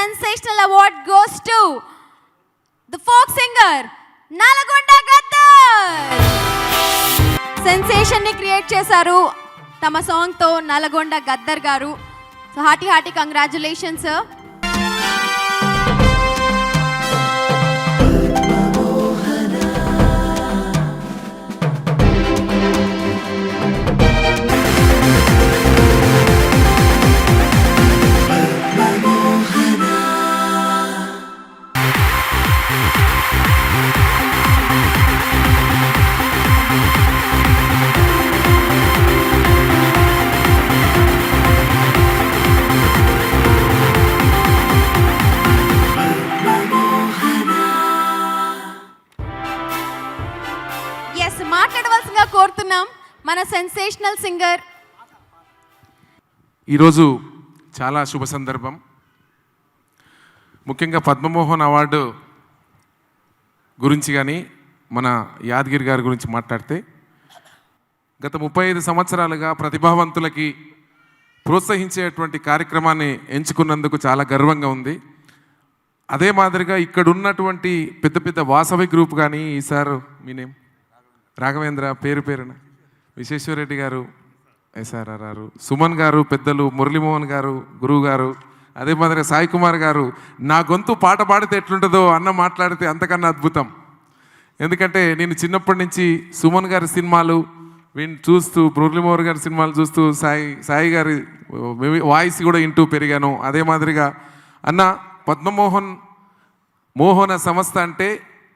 Sensational award goes to the folk singer Nalgonda Gaddar సెన్సేషన్ని create చేశారు తమ సాంగ్తో నల్గొండ గద్దర్ గారు. So hearty hearty congratulations కోరుతున్నాం మన సెన్సేషనల్ సింగర్. ఈరోజు చాలా శుభ సందర్భం. ముఖ్యంగా పద్మమోహన్ అవార్డు గురించి కానీ మన యాదగిరి గారి గురించి మాట్లాడితే గత ముప్పై ఐదు సంవత్సరాలుగా ప్రతిభావంతులకి ప్రోత్సహించేటువంటి కార్యక్రమాన్ని ఎంచుకున్నందుకు చాలా గర్వంగా ఉంది. అదే మాదిరిగా ఇక్కడ ఉన్నటువంటి పెద్ద పెద్ద వాసవి గ్రూప్ కానీ ఈసారి మీ నేమ్? రాఘవేంద్ర పేరు పేరున. విశ్వేశ్వరరెడ్డి గారు ఎస్ఆర్ఆర్ సుమన్ గారు పెద్దలు మురళీమోహన్ గారు గురువు గారు అదే మాదిరిగా సాయి కుమార్ గారు నా గొంతు పాట పాడితే ఎట్లుంటుందో అన్న మాట్లాడితే అంతకన్నా అద్భుతం. ఎందుకంటే నేను చిన్నప్పటి నుంచి సుమన్ గారి సినిమాలు వీడిని చూస్తూ మురళీమోహన్ గారి సినిమాలు చూస్తూ సాయి సాయి గారి వాయిస్ కూడా వింటూ పెరిగాను. అదే మాదిరిగా అన్న పద్మమోహన్ మోహన సంస్థ అంటే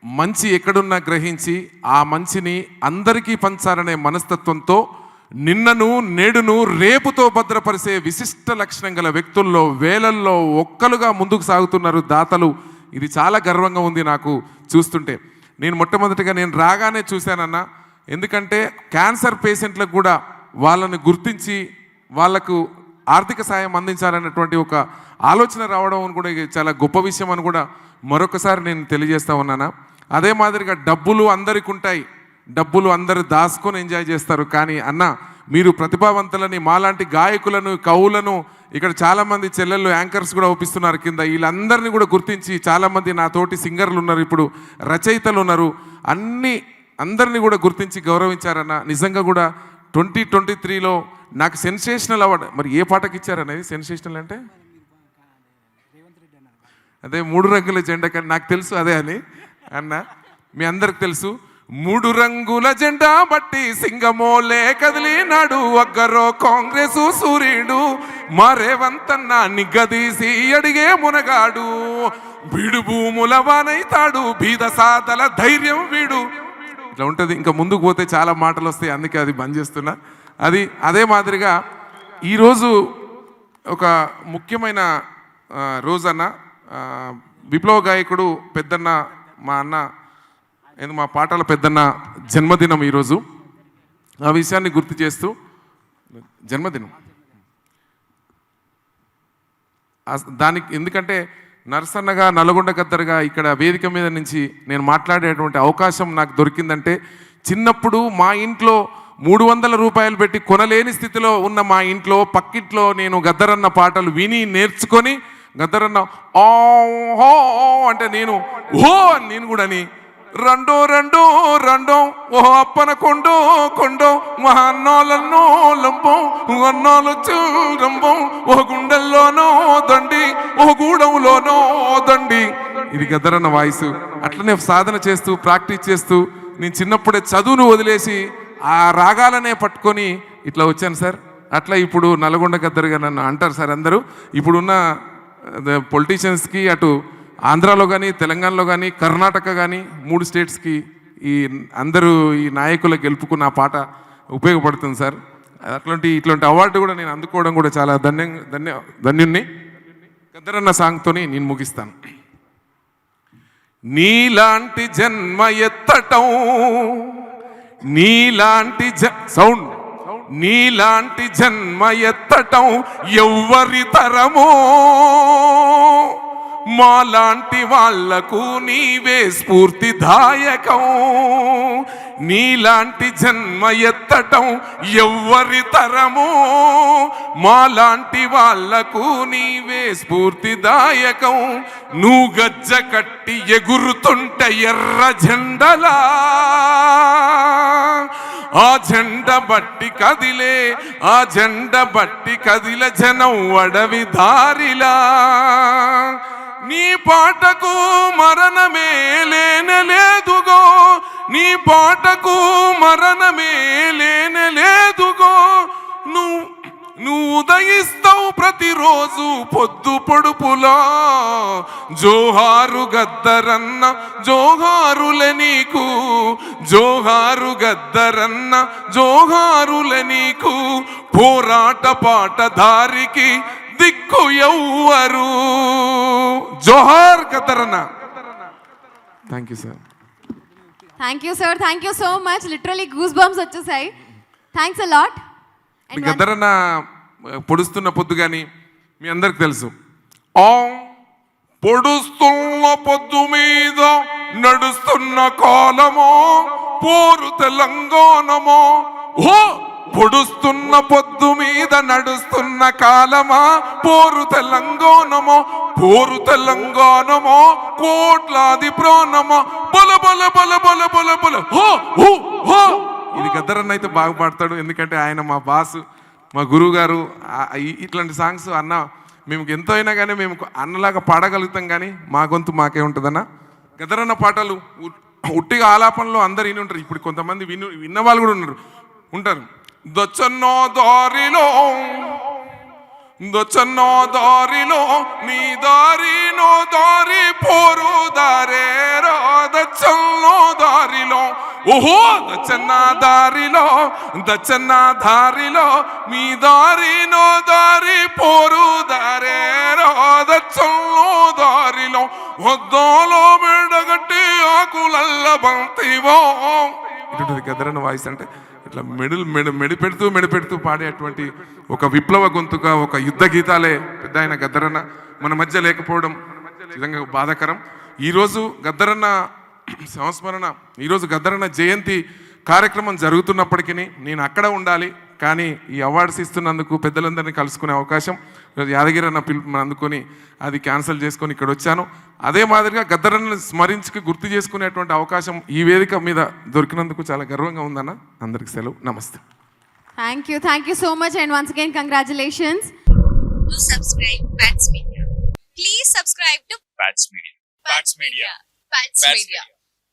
మంచి ఎక్కడున్నా గ్రహించి ఆ మంచిని అందరికీ పంచాలనే మనస్తత్వంతో నిన్నను నేడును రేపుతో భద్రపరిచే విశిష్ట లక్షణం గల వ్యక్తుల్లో వేలల్లో ఒక్కలుగా ముందుకు సాగుతున్నారు దాతలు. ఇది చాలా గర్వంగా ఉంది నాకు చూస్తుంటే. నేను మొట్టమొదటిగా నేను రాగానే చూశానన్న. ఎందుకంటే క్యాన్సర్ పేషెంట్లకు కూడా వాళ్ళని గుర్తించి వాళ్ళకు ఆర్థిక సాయం అందించాలన్నటువంటి ఒక ఆలోచన రావడం కూడా ఇది చాలా గొప్ప విషయం అని కూడా మరొకసారి నేను తెలియజేస్తా ఉన్నానా. అదే మాదిరిగా డబ్బులు అందరికి ఉంటాయి డబ్బులు అందరు దాచుకొని ఎంజాయ్ చేస్తారు. కానీ అన్న మీరు ప్రతిభావంతులని మాలాంటి గాయకులను కవులను ఇక్కడ చాలామంది చెల్లెళ్ళు యాంకర్స్ కూడా ఒప్పిస్తున్నారు కింద. వీళ్ళందరినీ కూడా గుర్తించి చాలామంది నా తోటి సింగర్లు ఉన్నారు ఇప్పుడు రచయితలు ఉన్నారు. అన్ని అందరినీ కూడా గుర్తించి గౌరవించారన్న. నిజంగా కూడా ట్వంటీ ట్వంటీ త్రీలో నాకు సెన్సేషనల్ అవార్డు మరి ఏ పాటకి ఇచ్చారనేది సెన్సేషనల్ అంటే? అదే మూడు రంగుల జెండా కానీ నాకు తెలుసు అదే అని. అన్న మీ అందరికి తెలుసు మూడు రంగుల జెండా బట్టి సింగమోలే కదిలినాడు. ఒక్కరో కాంగ్రెస్ సూర్యుడు మరేవంతన్న నిగ్గదీసి అడిగే మునగాడు. బీడు భూముల వానైతాడు బీద సాతల ధైర్యం వీడు. ఇట్లా ఉంటుంది ఇంకా ముందుకు పోతే చాలా మాటలు వస్తాయి అందుకే అది బంద్ చేస్తున్నా. అది అదే మాదిరిగా ఈరోజు ఒక ముఖ్యమైన రోజన్న విప్లవ గాయకుడు పెద్దన్న మా అన్న ఏంది మా పాటల పెద్దన్న జన్మదినం ఈరోజు. ఆ విషయాన్ని గుర్తు చేస్తూ జన్మదినం. దానికి ఎందుకంటే నరసన్నగా నల్గొండ గద్దరుగా ఇక్కడ వేదిక మీద నుంచి నేను మాట్లాడేటువంటి అవకాశం నాకు దొరికిందంటే చిన్నప్పుడు మా ఇంట్లో మూడు వందల రూపాయలు పెట్టి కొనలేని స్థితిలో ఉన్న మా ఇంట్లో పక్కింట్లో నేను గద్దరన్న పాటలు విని నేర్చుకొని గద్దరన్న ఓహో అంటే నేను ఓ అని నేను కూడా అని. రెండో రెండో రెండో ఓ అప్పన కొండో కొండో మహాన్నోలన్నో లంబం అన్నాలు రంబం ఓ గుండెల్లోనో దండి ఓ గూడంలోనో దండి. ఇది గద్దరన్న వాయిస్. అట్లనే సాధన చేస్తూ ప్రాక్టీస్ చేస్తూ నేను చిన్నప్పుడే చదువును వదిలేసి ఆ రాగాలనే పట్టుకొని ఇట్లా వచ్చాను సార్. అట్లా ఇప్పుడు నల్గొండ గద్దరుగా నన్ను అంటారు సార్ అందరూ. ఇప్పుడున్న పొలిటీషియన్స్కి అటు ఆంధ్రాలో కానీ తెలంగాణలో కానీ కర్ణాటక కానీ మూడు స్టేట్స్కి ఈ అందరూ ఈ నాయకుల గెలుపుకున్న పాట ఉపయోగపడుతుంది సార్. అట్లాంటి ఇట్లాంటి అవార్డు కూడా నేను అందుకోవడం కూడా చాలా ధన్య ధన్య ధన్యుణ్ణి. గద్దరన్న సాంగ్తోని నేను ముగిస్తాను. నీలాంటి జన్మ ఎత్తటం నీలాంటి జ సౌండ్ నీలాంటి జన్మ ఎత్తటం ఎవ్వరి తరమో మాలాంటి వాళ్ళకు నీవే స్ఫూర్తిదాయకం. నీలాంటి జన్మ ఎత్తటం ఎవ్వరి తరము. మాలాంటి వాళ్ళకు నీవే స్ఫూర్తిదాయకం. నువ్వు గజ్జ కట్టి ఎగురుతుంట ఎర్ర జెండలా. ఆ జెండ బట్టి కదిలే ఆ జెండ బట్టి కదిల జనం అడవి దారిలా. పాటకు మరణమే లేనలేదుగో నీ పాటకు మరణమే లేనలేదుగో నువ్వు నువ్వు ఉదయిస్తావు ప్రతిరోజు పొద్దు పొడుపులా. జోహారు గద్దరన్న జోహారుల నీకు జోహారు గద్దరన్న జోహారుల నీకు. పోరాట పాట దారికి దిక్కు ఎవ్వరు. జోహార్ గద్దరన్న thank you sir thank you sir thank you so much literally goose bumps వచ్చేసాయి థ్యాంక్స్ అ లాట్ గద్దరన్న పొడుస్తున్న పొద్దు కానీ మీ అందరికి తెలుసు. ఆ పొడుస్తున్న పొద్దు మీద నడుస్తున్న కాలమో పోరు తెలంగాణమో ఓ పొడుస్తున్న పొద్దు మీద నడుస్తున్న కాలమా పోరు తెలంగాణమో పోరు తెలంగాణమో కోట్లాది ప్రాణమా. బల బల బల బల బల బల. హో ఇది గద్దరన్న అయితే బాగా పాడతాడు. ఎందుకంటే ఆయన మా బాస్ మా గురువు గారు ఇట్లాంటి సాంగ్స్ అన్న మేము ఎంతో అయినా కానీ మేము అన్నలాగా పాడగలుగుతాం కానీ మా గొంతు మాకే ఉంటుందన్న. గద్దరన్న పాటలు ఉ- ఉట్టిగా ఆలాపనలో అందరు విని ఉంటారు. ఇప్పుడు కొంతమంది విను విన్న వాళ్ళు కూడా ఉన్నారు. ఉంటారు. దొచ్చన్నో దారిలో దొచ్చన్నో దారిలో నీ దారి నో దారి పోరు దారేరో దచ్చన్నో దారిలో. ఓహో దచ్చన్న దారిలో దచ్చన్న దారిలో మీ దారి నో దారి పోరు దారేరో దచ్చన్నో దారిలో. వద్దాలో మెడగట్టి ఆకులల్ల బంతివో. ఇటు గదరన్న వాయిస్ అంటే ఇట్లా మెడులు మెడు మెడి పెడుతూ మెడి పెడుతూ పాడేటువంటి ఒక విప్లవ గొంతుగా ఒక యుద్ధ గీతాలే పెద్ద ఆయన గద్దరన్న మన మధ్య లేకపోవడం నిజంగా బాధాకరం. ఈరోజు గద్దరన్న సంస్మరణ ఈరోజు గద్దరన్న జయంతి కార్యక్రమం జరుగుతున్నప్పటికీ నేను అక్కడ ఉండాలి. కానీ ఈ అవార్డ్స్ ఇస్తున్నందుకు పెద్దలందరినీ కలుసుకునే అవకాశం ఈరోజు యాదగిరి అన్న పిలుపు అందుకొని అది క్యాన్సిల్ చేసుకొని ఇక్కడ వచ్చాను అదే మాదిరిగా గద్దరన్న స్మరించుకు గుర్తు చేసుకునేటువంటి అవకాశం ఈ వేదిక మీద దొరికినందుకు చాలా గర్వంగా ఉందన్న అందరికి సెలవు నమస్తే thank you thank you so much and once again congratulations Pats Media. Please subscribe to Pats Media. Pats Media. Pats Pats Media.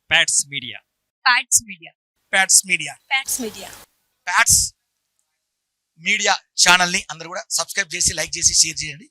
Pats Media. Pats Media. Pats Media. Pats Media. Pats Media ఛానల్ని అందరూ కూడా subscribe చేసి like చేసి share చేయండి.